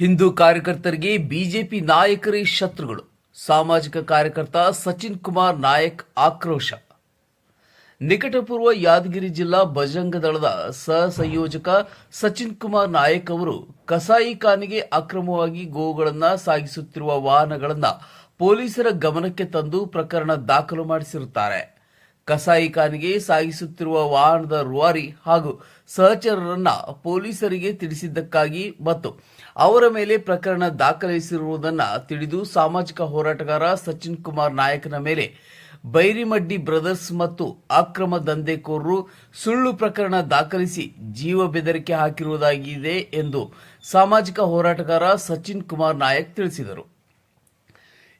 ಹಿಂದೂ ಕಾರ್ಯಕರ್ತರಿಗೆ ಬಿಜೆಪಿ ನಾಯಕರೇ ಶತ್ರುಗಳು. ಸಾಮಾಜಿಕ ಕಾರ್ಯಕರ್ತ ಸಚಿನ್ ಕುಮಾರ್ ನಾಯಕ್ ಆಕ್ರೋಶ. ನಿಕಟಪೂರ್ವ ಯಾದಗಿರಿ ಜಿಲ್ಲಾ ಬಜರಂಗ ದಳದ ಸಚಿನ್ ಕುಮಾರ್ ನಾಯಕ್ ಅವರು ಕಸಾಯಿಖಾನೆಗೆ ಅಕ್ರಮವಾಗಿ ಗೋವುಗಳನ್ನು ಸಾಗಿಸುತ್ತಿರುವ ವಾಹನಗಳನ್ನು ಪೊಲೀಸರ ಗಮನಕ್ಕೆ ತಂದು ಪ್ರಕರಣ ದಾಖಲು ಮಾಡಿಸಿರುತ್ತಾರೆ. ಕಸಾಯಿ ಖಾನೆಗೆ ಸಾಗಿಸುತ್ತಿರುವ ವಾಹನದ ರುವಾರಿ ಹಾಗೂ ಸಹಚರರನ್ನ ಪೊಲೀಸರಿಗೆ ತಿಳಿಸಿದ್ದಕ್ಕಾಗಿ ಮತ್ತು ಅವರ ಮೇಲೆ ಪ್ರಕರಣ ದಾಖಲಿಸಿರುವುದನ್ನು ತಿಳಿದು ಸಾಮಾಜಿಕ ಹೋರಾಟಗಾರ ಸಚಿನ್ ಕುಮಾರ್ ನಾಯಕನ ಮೇಲೆ ಬೈರಿಮಡ್ಡಿ ಬ್ರದರ್ಸ್ ಮತ್ತು ಅಕ್ರಮ ದಂಧೆಕೋರರು ಸುಳ್ಳು ಪ್ರಕರಣ ದಾಖಲಿಸಿ ಜೀವ ಬೆದರಿಕೆ ಹಾಕಿರುವುದಾಗಿದೆ ಎಂದು ಸಾಮಾಜಿಕ ಹೋರಾಟಗಾರ ಸಚಿನ್ ಕುಮಾರ್ ನಾಯಕ್ ತಿಳಿಸಿದರು.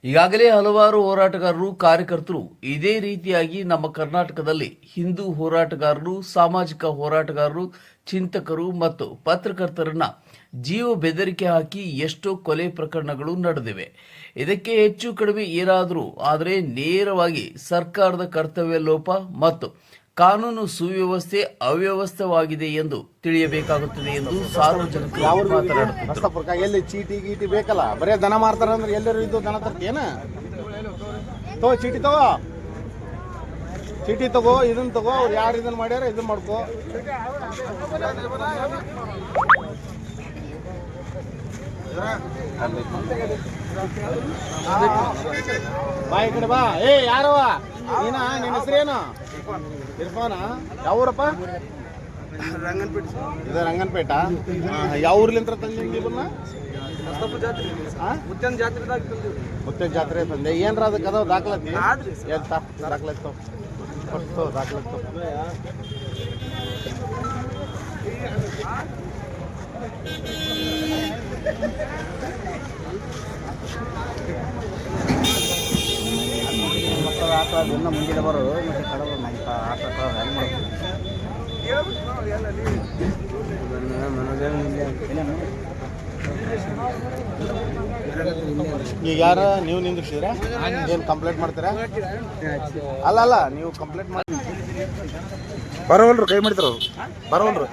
ಈಗಾಗಲೇ ಹಲವಾರು ಹೋರಾಟಗಾರರು ಕಾರ್ಯಕರ್ತರು ಇದೇ ರೀತಿಯಾಗಿ ನಮ್ಮ ಕರ್ನಾಟಕದಲ್ಲಿ ಹಿಂದೂ ಹೋರಾಟಗಾರರು, ಸಾಮಾಜಿಕ ಹೋರಾಟಗಾರರು, ಚಿಂತಕರು ಮತ್ತು ಪತ್ರಕರ್ತರನ್ನ ಜೀವ ಬೆದರಿಕೆ ಹಾಕಿ ಎಷ್ಟೋ ಕೊಲೆ ಪ್ರಕರಣಗಳು ನಡೆದಿವೆ. ಇದಕ್ಕೆ ಹೆಚ್ಚು ಕಡಿಮೆ ಏನಾದರೂ ಆದರೆ ನೇರವಾಗಿ ಸರ್ಕಾರದ ಕರ್ತವ್ಯ ಲೋಪ ಮತ್ತು ಕಾನೂನು ಸುವ್ಯವಸ್ಥೆ ಅವ್ಯವಸ್ಥವಾಗಿದೆ ಎಂದು ತಿಳಿಯಬೇಕಾಗುತ್ತದೆ ಎಂದು ಸಾರ್ವಜನಿಕರು ಮಾತನಾಡುತ್ತಾರೆ ಎಲ್ಲಿ ಚೀಟಿ ಗೀಟಿ ಬೇಕಲ್ಲ? ಬರೇ ದನ ಮಾರ್ತಾರ ಅಂದ್ರೆ ಎಲ್ಲರೂ ಇದು ದನ ತರ್ತೇನ ತಗೋ ಚೀಟಿ ತಗೋ. ಚೀಟಿ ತಗೋ ಇದನ್ನ ತಗೋ ಅವ್ರು ಯಾರು ಇದನ್ನ ಮಾಡ್ಯಾರ ಇದನ್ನ ಮಾಡ್ಕೋ. ಬಾ ಈ ಕಡೆ ಬಾ. ಏ ಯಾರವ ನೀನ? ನಿನ್ನ ಹೆಸರೇನು ಇರ್ಫಾನ? ಯಾವೂರಪ್ಪ? ಇದು ರಂಗನಪೇಟ? ಯಾವ ಊರ್ಲಿಂತ್ರ ತಂದಿನಿ ಇವನ್ನ ಮುತ್ತನ್ ಜಾತ್ರೆದಾಗ ಮುತ್ತೆ ಜಾತ್ರೆ ತಂದೆ. ಏನ್ರ ಅದಕ್ಕೆ ಅದಾವ ದಾಖಲಾತಿ? ಎಂತ ದಾಖಲಾತಿ ತಗೋ. ಕೊಟ್ಟು ದಾಖಲಾತಿ ತಗೋ. ಮಕ್ಕಳು ಆಟ ದಿನ ಮುಂಜಾನೆ ಬರೋದು ಮತ್ತೆ ಕಡಬ ಮಂಟ ಆಟ ಹೆಂಗೆ ಮಾಡೋದು ಈಗ ಯಾರ ನೀವು ನಿಂದಿರ್ಸಿದ್ರ? ಏನು ಕಂಪ್ಲೇಂಟ್ ಮಾಡ್ತೀರಾ? ಅಲ್ಲ ಅಲ್ಲ, ನೀವು ಕಂಪ್ಲೇಂಟ್ ಮಾಡಿ ಬರವಲ್ರು, ಕೈ ಮಾಡ್ತಾರ ಅವ್ರು ಬರೋವಲ್ರು.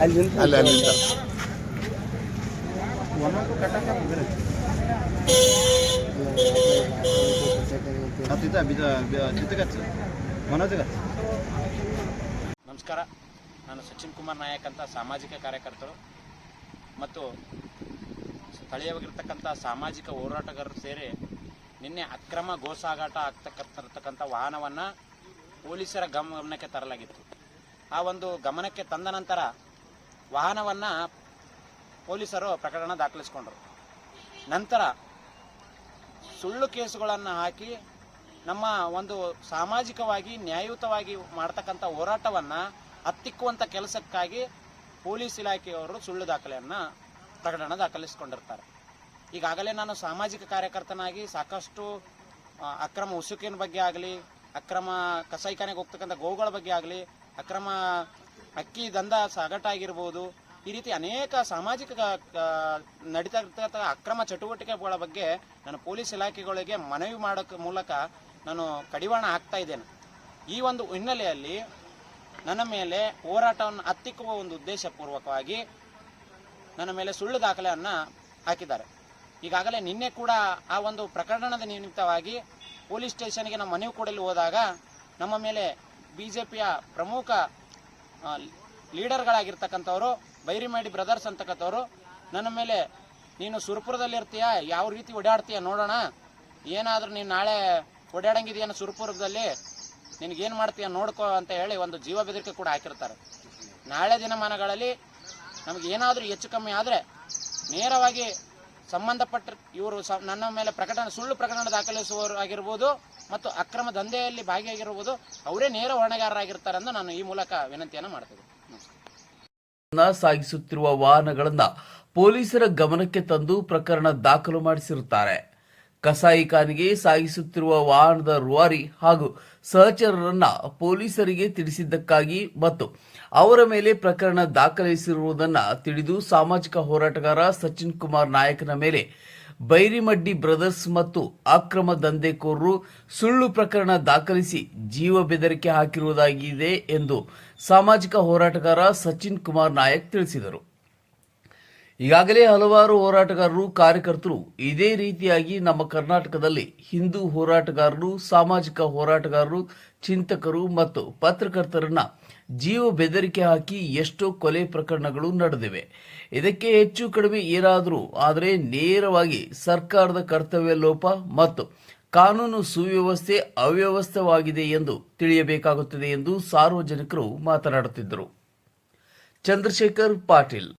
ಅಲ್ಲಿ ಅಲ್ಲಿ ಅಲ್ಲಿ ನಮಸ್ಕಾರ ನಾನು ಸಚಿನ್ ಕುಮಾರ್ ನಾಯಕ್ ಅಂತ ಸಾಮಾಜಿಕ ಕಾರ್ಯಕರ್ತರು ಮತ್ತು ಸ್ಥಳೀಯವಾಗಿರ್ತಕ್ಕಂಥ ಸಾಮಾಜಿಕ ಹೋರಾಟಗಾರರು ಸೇರಿ ನಿನ್ನೆ ಅಕ್ರಮ ಗೋ ಸಾಗಾಟ ಆಗ್ತಕ್ಕಂಥ ವಾಹನವನ್ನು ಪೊಲೀಸರ ಗಮನಕ್ಕೆ ತರಲಾಗಿತ್ತು. ಆ ಒಂದು ಗಮನಕ್ಕೆ ತಂದ ನಂತರ ವಾಹನವನ್ನು ಪೊಲೀಸರು ಪ್ರಕರಣ ದಾಖಲಿಸಿಕೊಂಡರು. ನಂತರ ಸುಳ್ಳು ಕೇಸುಗಳನ್ನು ಹಾಕಿ ನಮ್ಮ ಒಂದು ಸಾಮಾಜಿಕವಾಗಿ ನ್ಯಾಯಯುತವಾಗಿ ಮಾಡ್ತಕ್ಕಂಥ ಹೋರಾಟವನ್ನು ಹತ್ತಿಕ್ಕುವಂಥ ಕೆಲಸಕ್ಕಾಗಿ ಪೊಲೀಸ್ ಇಲಾಖೆಯವರು ಸುಳ್ಳು ದಾಖಲೆಯನ್ನು ಪ್ರಕರಣ ದಾಖಲಿಸಿಕೊಂಡಿರ್ತಾರೆ. ಈಗಾಗಲೇ ನಾನು ಸಾಮಾಜಿಕ ಕಾರ್ಯಕರ್ತನಾಗಿ ಸಾಕಷ್ಟು ಅಕ್ರಮ ಉಸುಕಿನ ಬಗ್ಗೆ ಆಗಲಿ, ಅಕ್ರಮ ಕಸಾಯಿಖಾನೆಗೆ ಹೋಗ್ತಕ್ಕಂಥ ಗೋವುಗಳ ಬಗ್ಗೆ ಆಗಲಿ, ಅಕ್ರಮ ಅಕ್ಕಿ ದಂಧ ಸಾಗಟಾಗಿರ್ಬೋದು, ಈ ರೀತಿ ಅನೇಕ ಸಾಮಾಜಿಕ ನಡೀತಾ ಇರ್ತಕ್ಕಂಥ ಅಕ್ರಮ ಚಟುವಟಿಕೆಗಳ ಬಗ್ಗೆ ನಾನು ಪೊಲೀಸ್ ಇಲಾಖೆಗಳಿಗೆ ಮನವಿ ಮಾಡೋಕ್ಕೆ ಮೂಲಕ ನಾನು ಕಡಿವಾಣ ಹಾಕ್ತಾ ಇದ್ದೇನೆ. ಈ ಒಂದು ಹಿನ್ನೆಲೆಯಲ್ಲಿ ನನ್ನ ಮೇಲೆ ಹೋರಾಟವನ್ನು ಹತ್ತಿಕ್ಕುವ ಒಂದು ಉದ್ದೇಶಪೂರ್ವಕವಾಗಿ ನನ್ನ ಮೇಲೆ ಸುಳ್ಳು ದಾಖಲೆಯನ್ನು ಹಾಕಿದ್ದಾರೆ. ಈಗಾಗಲೇ ನಿನ್ನೆ ಕೂಡ ಆ ಒಂದು ಪ್ರಕರಣದ ನಿಮಿತ್ತವಾಗಿ ಪೊಲೀಸ್ ಸ್ಟೇಷನ್ಗೆ ನಮ್ಮ ಮನವಿ ಕೊಡಲು ಹೋದಾಗ ನಮ್ಮ ಮೇಲೆ ಬಿ ಜೆ ಪಿಯ ಪ್ರಮುಖ ಲೀಡರ್ಗಳಾಗಿರ್ತಕ್ಕಂಥವರು, ಬೈರಿಮೇಡಿ ಬ್ರದರ್ಸ್ ಅಂತಕ್ಕಂಥವ್ರು, ನನ್ನ ಮೇಲೆ ನೀನು ಸುರಪುರದಲ್ಲಿ ಇರ್ತೀಯ, ಯಾವ ರೀತಿ ಓಡಾಡ್ತೀಯ ನೋಡೋಣ, ಏನಾದರೂ ನೀನು ನಾಳೆ ಓಡಾಡಂಗಿದೆಯಾ ಸುರಪುರದಲ್ಲಿ ನಿನಗೇನು ಮಾಡ್ತೀಯ ನೋಡ್ಕೋ ಅಂತ ಹೇಳಿ ಒಂದು ಜೀವ ಬೆದರಿಕೆ ಕೂಡ ಹಾಕಿರ್ತಾರೆ. ನಾಳೆ ದಿನಮಾನಗಳಲ್ಲಿ ನಮಗೆ ಏನಾದರೂ ಹೆಚ್ಚು ಕಮ್ಮಿ ಆದರೆ ನೇರವಾಗಿ ಸಂಬಂಧಪಟ್ಟ ಇವರು ಸ ನನ್ನ ಮೇಲೆ ಪ್ರಕರಣ ಸುಳ್ಳು ಪ್ರಕರಣ ದಾಖಲಿಸುವವರು ಆಗಿರ್ಬೋದು ಮತ್ತು ಅಕ್ರಮ ದಂಧೆಯಲ್ಲಿ ಭಾಗಿಯಾಗಿರ್ಬೋದು, ಅವರೇ ನೇರ ಹೊಣೆಗಾರರಾಗಿರ್ತಾರೆಂದು ನಾನು ಈ ಮೂಲಕ ವಿನಂತಿಯನ್ನು ಮಾಡ್ತೇನೆ. ಸಾಗಿಸುತ್ತಿರುವ ವಾಹನಗಳನ್ನು ಪೊಲೀಸರ ಗಮನಕ್ಕೆ ತಂದು ಪ್ರಕರಣ ದಾಖಲು ಮಾಡಿಸಿರುತ್ತಾರೆ. ಕಸಾಯಿ ಖಾನೆಗೆ ಸಾಗಿಸುತ್ತಿರುವ ವಾಹನದ ರುವಾರಿ ಹಾಗೂ ಸಹಚರರನ್ನ ಪೊಲೀಸರಿಗೆ ತಿಳಿಸಿದ್ದಕ್ಕಾಗಿ ಮತ್ತು ಅವರ ಮೇಲೆ ಪ್ರಕರಣ ದಾಖಲಿಸಿರುವುದನ್ನು ತಿಳಿದು ಸಾಮಾಜಿಕ ಹೋರಾಟಗಾರ ಸಚಿನ್ ಕುಮಾರ್ ನಾಯಕನ ಮೇಲೆ ಬೈರಿಮಡ್ಡಿ ಬ್ರದರ್ಸ್ ಮತ್ತು ಅಕ್ರಮ ದಂಧೆಕೋರರು ಸುಳ್ಳು ಪ್ರಕರಣ ದಾಖಲಿಸಿ ಜೀವ ಬೆದರಿಕೆ ಹಾಕಿರುವುದಾಗಿದೆ ಎಂದು ಸಾಮಾಜಿಕ ಹೋರಾಟಗಾರ ಸಚಿನ್ ಕುಮಾರ್ ನಾಯಕ್ ತಿಳಿಸಿದರು. ಈಗಾಗಲೇ ಹಲವಾರು ಹೋರಾಟಗಾರರು ಕಾರ್ಯಕರ್ತರು ಇದೇ ರೀತಿಯಾಗಿ ನಮ್ಮ ಕರ್ನಾಟಕದಲ್ಲಿ ಹಿಂದೂ ಹೋರಾಟಗಾರರು, ಸಾಮಾಜಿಕ ಹೋರಾಟಗಾರರು, ಚಿಂತಕರು ಮತ್ತು ಪತ್ರಕರ್ತರನ್ನ ಜೀವ ಬೆದರಿಕೆ ಹಾಕಿ ಎಷ್ಟೋ ಕೊಲೆ ಪ್ರಕರಣಗಳು ನಡೆದಿವೆ. ಇದಕ್ಕೆ ಹೆಚ್ಚು ಕಡಿಮೆ ಏನಾದರೂ ಆದರೆ ನೇರವಾಗಿ ಸರ್ಕಾರದ ಕರ್ತವ್ಯ ಲೋಪ ಮತ್ತು ಕಾನೂನು ಸುವ್ಯವಸ್ಥೆ ಅವ್ಯವಸ್ಥವಾಗಿದೆ ಎಂದು ತಿಳಿಯಬೇಕಾಗುತ್ತದೆ ಎಂದು ಸಾರ್ವಜನಿಕರು ಮಾತನಾಡುತ್ತಿದ್ದರು. ಚಂದ್ರಶೇಖರ್ ಪಾಟೀಲ್